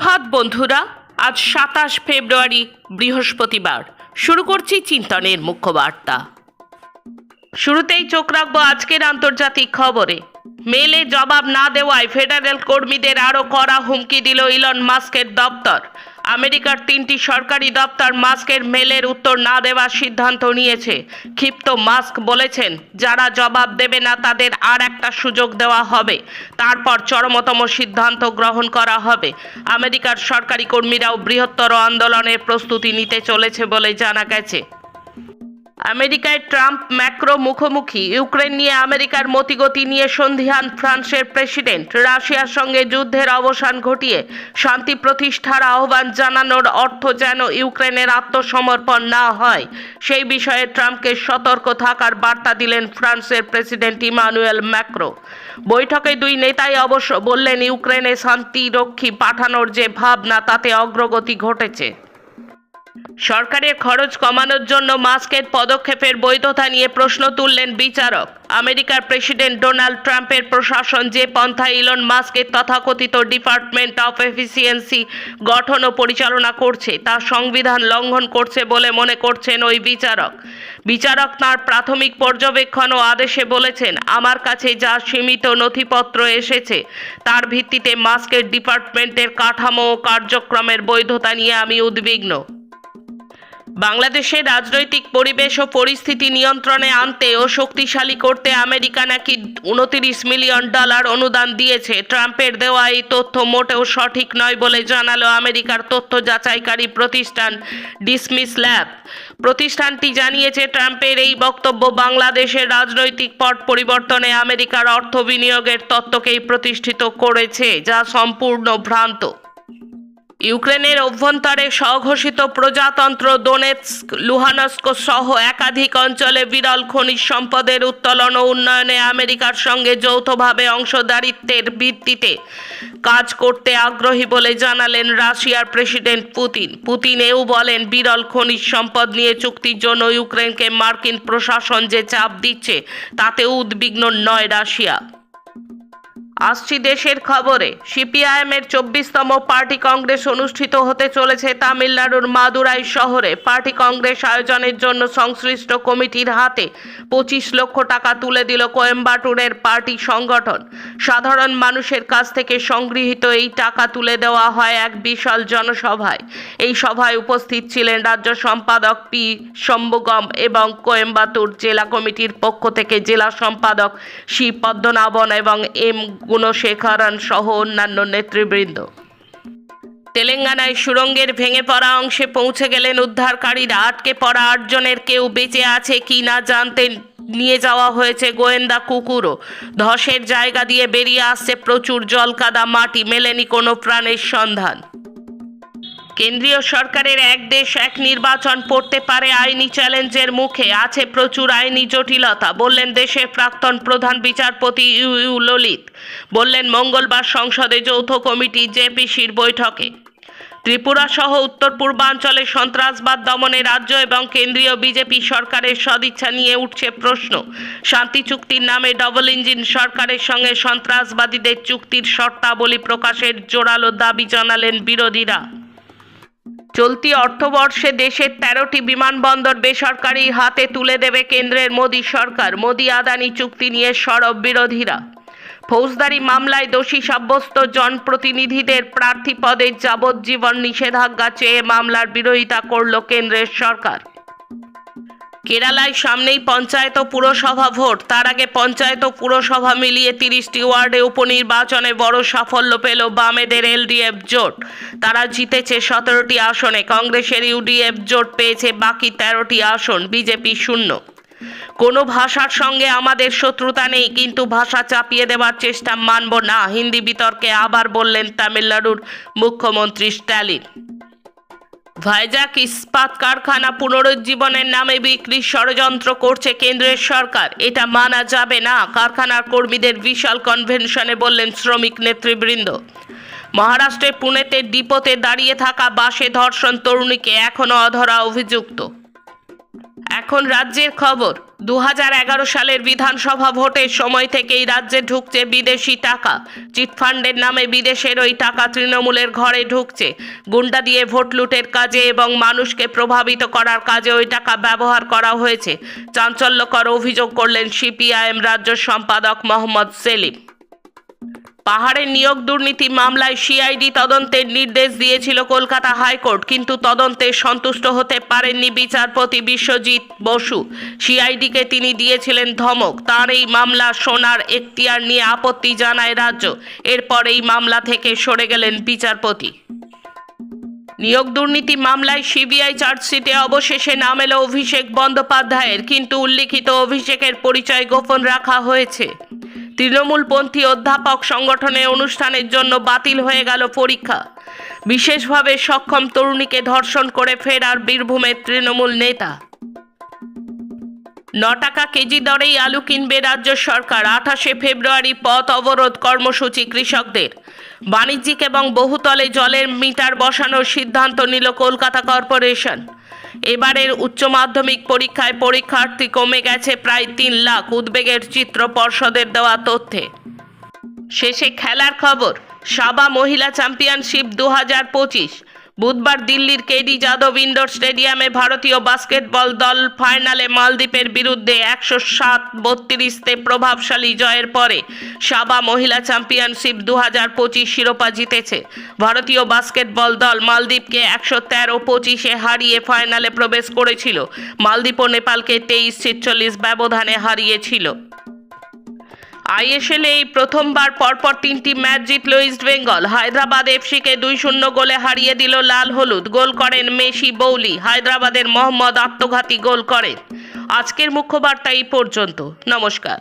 সুপ্রভাত বন্ধুরা। আজ সাতাশ ফেব্রুয়ারি, বৃহস্পতিবার। শুরু করছি চিন্তনের মুখ্য বার্তা শুরুতেই চোখ রাখব আজকের আন্তর্জাতিক খবরে। মেলে জবাব না দেওয়ায় ফেডারেল কর্মীদের আরও কড়া হুমকি দিল ইলন মাস্কের দপ্তর। আমেরিকার তিনটি সরকারি দপ্তর মাস্কের মেলের উত্তর না দেওয়ার সিদ্ধান্ত নিয়েছে। ক্ষিপ্ত মাস্ক বলেছেন, যারা জবাব দেবে না তাদের আর একটা সুযোগ দেওয়া হবে। তারপর চরমতম সিদ্ধান্ত গ্রহণ করা হবে। আমেরিকার সরকারি কর্মীরাও বৃহত্তর আন্দোলনের প্রস্তুতি নিতে চলেছে বলে জানা গেছে। আমেরিকায় ট্রাম্প ম্যাক্রো মুখোমুখি। ইউক্রেন নিয়ে আমেরিকার মতিগতি নিয়ে সন্ধিহান ফ্রান্সের প্রেসিডেন্ট। রাশিয়ার সঙ্গে যুদ্ধের অবসান ঘটিয়ে শান্তি প্রতিষ্ঠার আহ্বান জানানোর অর্থ যেন ইউক্রেনের আত্মসমর্পণ না হয়। সেই বিষয়ে ট্রাম্পকে সতর্ক থাকার বার্তা দিলেন ফ্রান্সের প্রেসিডেন্ট ইমানুয়েল ম্যাক্রো। বৈঠকে দুই নেতাই অবশ্য বললেন, ইউক্রেনে শান্তিরক্ষী পাঠানোর যে ভাবনা, তাতে অগ্রগতি ঘটেছে। সরকারের খরচ কমানোর জন্য মাস্কের পদক্ষেপের বৈধতা নিয়ে প্রশ্ন তুললেন বিচারক। আমেরিকার প্রেসিডেন্ট ডোনাল্ড ট্রাম্পের প্রশাসন যে পন্থা ইলন মাস্কের তথাকথিত ডিপার্টমেন্ট অফ এফিসিয়েন্সি গঠন ও পরিচালনা করছে, তা সংবিধান লঙ্ঘন করছে বলে মনে করছেন ওই বিচারক। বিচারক তাঁর প্রাথমিক পর্যবেক্ষণ ও আদেশে বলেছেন, আমার কাছে যা সীমিত নথিপত্র এসেছে, তার ভিত্তিতে মাস্কের ডিপার্টমেন্টের কাঠামো ও কার্যক্রমের বৈধতা নিয়ে আমি উদ্বিগ্ন। বাংলাদেশের রাজনৈতিক পরিবেশ ও পরিস্থিতি নিয়ন্ত্রণে আনতে ও শক্তিশালী করতে আমেরিকা নাকি উনতিরিশ মিলিয়ন ডলার অনুদান দিয়েছে। ট্রাম্পের দেওয়া এই তথ্য মোটেও সঠিক নয় বলে জানালো আমেরিকার তথ্য যাচাইকারী প্রতিষ্ঠান ডিসমিস ল্যাব। প্রতিষ্ঠানটি জানিয়েছে, ট্রাম্পের এই বক্তব্য বাংলাদেশের রাজনৈতিক পট পরিবর্তনে আমেরিকার অর্থ বিনিয়োগের তত্ত্বকেই প্রতিষ্ঠিত করেছে, যা সম্পূর্ণ ভ্রান্ত। ইউক্রেনের অভ্যন্তরে স্বঘোষিত প্রজাতন্ত্র দোনেৎস্ক, লুহানস্ক সহ একাধিক অঞ্চলে বিরল খনিজ সম্পদের উত্তোলন ও উন্নয়নে আমেরিকার সঙ্গে যৌথভাবে অংশদারিত্বের ভিত্তিতে কাজ করতে আগ্রহী বলে জানালেন রাশিয়ার প্রেসিডেন্ট পুতিন। পুতিন এও বলেন, বিরল খনিজ সম্পদ নিয়ে চুক্তির জন্য ইউক্রেনকে মার্কিন প্রশাসন যে চাপ দিচ্ছে তাতে উদ্বিগ্ন নয় রাশিয়া। আসছি দেশের খবরে। সিপিআইএমের চব্বিশতম পার্টি কংগ্রেস অনুষ্ঠিত হতে চলেছে তামিলনাড়ুর মাদুরাই শহরে। পার্টি কংগ্রেস আয়োজনের জন্য সংশ্লিষ্ট কমিটির হাতে পঁচিশ লক্ষ টাকা তুলে দিল কোয়েম্বাটুরের পার্টি সংগঠন। সাধারণ মানুষের কাছ থেকে সংগৃহীত এই টাকা তুলে দেওয়া হয় এক বিশাল জনসভায়। এই সভায় উপস্থিত ছিলেন রাজ্য সম্পাদক পি শম্ভুগম এবং কোয়েম্বাটুর জেলা কমিটির পক্ষ থেকে জেলা সম্পাদক শ্রী পদ্মনাভন এবং এম গুণশেখরন সহ অন্যান্য নেতৃবৃন্দ। তেলেঙ্গানায় সুরঙ্গের ভেঙে পড়া অংশে পৌঁছে গেলেন উদ্ধারকারীরা। আটকে পড়া আটজনের কেউ বেঁচে আছে কি না জানতে নিয়ে যাওয়া হয়েছে গোয়েন্দা কুকুরও। ধসের জায়গা দিয়ে বেরিয়ে আসছে প্রচুর জলকাদা মাটি, মেলেনি কোনো প্রাণের সন্ধান। কেন্দ্রীয় সরকারের এক দেশ, এক নির্বাচন পড়তে পারে আইনি চ্যালেঞ্জের মুখে। আছে প্রচুর আইনি জটিলতা, বললেন দেশের প্রাক্তন প্রধান বিচারপতি ইউ ইউ ললিত। বললেন মঙ্গলবার সংসদে যৌথ কমিটি জেপিসির বৈঠকে। ত্রিপুরা সহ উত্তর পূর্বাঞ্চলে সন্ত্রাসবাদ দমনে রাজ্য এবং কেন্দ্রীয় বিজেপি সরকারের সদিচ্ছা নিয়ে উঠছে প্রশ্ন। শান্তি চুক্তির নামে ডবল ইঞ্জিন সরকারের সঙ্গে সন্ত্রাসবাদীদের চুক্তির শর্তাবলী প্রকাশের জোরালো দাবি জানালেন বিরোধীরা। চলতি অর্থবর্ষে দেশের তেরোটি বিমানবন্দর বেসরকারি হাতে তুলে দেবে কেন্দ্রের মোদী সরকার। মোদী আদানি চুক্তি নিয়ে সরব বিরোধীরা। ফৌজদারি মামলায় দোষী সাব্যস্ত জনপ্রতিনিধিদের প্রার্থী পদে যাবজ্জীবন নিষেধাজ্ঞা চেয়ে মামলার বিরোধিতা করল কেন্দ্রের সরকার। কেরালায় সামনেই পঞ্চায়েত ও পুরসভা ভোট। তার আগে পঞ্চায়েত ও পুরসভা মিলিয়ে তিরিশটি ওয়ার্ডে উপনির্বাচনে বড় সাফল্য পেল বামেদের এলডিএফ জোট। তারা জিতেছে সতেরোটি আসনে। কংগ্রেসের ইউডিএফ জোট পেয়েছে বাকি তেরোটি আসন, বিজেপি শূন্য। কোনো ভাষার সঙ্গে আমাদের শত্রুতা নেই, কিন্তু ভাষা চাপিয়ে দেওয়ার চেষ্টা মানব না। হিন্দি বিতর্কে আবার বললেন তামিলনাড়ুর মুখ্যমন্ত্রী স্ট্যালিন। ভাইজাক ইস্পাত কারখানা পুনরুজ্জীবনের নামে বিক্রির ষড়যন্ত্র করছে কেন্দ্রের সরকার। এটা মানা যাবে না, কারখানার কর্মীদের বিশাল কনভেনশনে বললেন শ্রমিক নেতৃবৃন্দ। মহারাষ্ট্রের পুনেতে ডিপোতে দাঁড়িয়ে থাকা বাসে ধর্ষণ তরুণীকে এখনও অধরা অভিযুক্ত। এখন রাজ্যের খবর। দু হাজার এগারো সালের বিধানসভা ভোটের সময় থেকেই রাজ্যে ঢুকছে বিদেশি টাকা। চিটফান্ডের নামে বিদেশের ওই টাকা তৃণমূলের ঘরে ঢুকছে। গুন্ডা দিয়ে ভোট লুটের কাজে এবং মানুষকে প্রভাবিত করার কাজে ওই টাকা ব্যবহার করা হয়েছে। চাঞ্চল্যকর অভিযোগ করলেন সিপিআইএম রাজ্য সম্পাদক মোহাম্মদ সেলিম। পাহাড়ের নিয়োগ দুর্নীতি মামলায় সিআইডি তদন্তের নির্দেশ দিয়েছিল কলকাতা হাইকোর্ট, কিন্তু তদন্তে সন্তুষ্ট হতে পারেননি বিচারপতি বিশ্বজিৎ বসু। সিআইডিকে তিনি দিয়েছিলেন ধমক। তার এই মামলা সোনার এখতিয়ার নিয়ে আপত্তি জানায় রাজ্য। এরপর এই মামলা থেকে সরে গেলেন বিচারপতি। নিয়োগ দুর্নীতি মামলায় সিবিআই চার্জশিটে অবশেষে নাম এলো অভিষেক বন্দ্যোপাধ্যায়ের, কিন্তু উল্লিখিত অভিষেকের পরিচয় গোপন রাখা হয়েছে। তৃণমূলপন্থী অধ্যাপক সংগঠনে অনুষ্ঠানের জন্য বাতিল হয়ে গেল পরীক্ষা। বিশেষভাবে সক্ষম তরুণীকে ধর্ষণ করে ফেরার বীরভূমের তৃণমূল নেতা। ন টাকা কেজি দরেই আলু কিনবে রাজ্য সরকার। আঠাশে ফেব্রুয়ারি পথ অবরোধ কর্মসূচি কৃষকদের। বাণিজ্যিক এবং বহুতলে জলের মিটার বসানোর সিদ্ধান্ত নিল কলকাতা কর্পোরেশন। এবারের উচ্চ মাধ্যমিক পরীক্ষায় পরীক্ষার্থী কমে গেছে প্রায় তিন লাখ। উদ্বেগের চিত্র পর্ষদের দেওয়া তথ্যে। শেষে খেলার খবর, সাবা মহিলা চ্যাম্পিয়নশিপ দু হাজার পঁচিশ। বুধবার দিল্লির কেডি যাদব ইন্ডোর স্টেডিয়ামে ভারতীয় বাস্কেটবল দল ফাইনালে মালদ্বীপের বিরুদ্ধে একশো সাত বত্রিশতে প্রভাবশালী জয়ের পরে সাবা মহিলা চ্যাম্পিয়নশিপ দু হাজার পঁচিশ শিরোপা জিতেছে। ভারতীয় বাস্কেটবল দল মালদ্বীপকে একশো তেরো পঁচিশে হারিয়ে ফাইনালে প্রবেশ করেছিল। মালদ্বীপ ও নেপালকে তেইশ ছেচল্লিশ ব্যবধানে হারিয়েছিল। আইএসএল এই প্রথমবার পরপর তিনটি ম্যাচ জিতল ইস্ট বেঙ্গল। হায়দ্রাবাদ এফসিকে দুই শূন্য গোলে হারিয়ে দিল লাল হলুদ। গোল করেন মেসি বৌলি। হায়দ্রাবাদের মোহাম্মদ আত্মঘাতী গোল করেন। আজকের মুখ্য বার্তা এই পর্যন্ত। নমস্কার।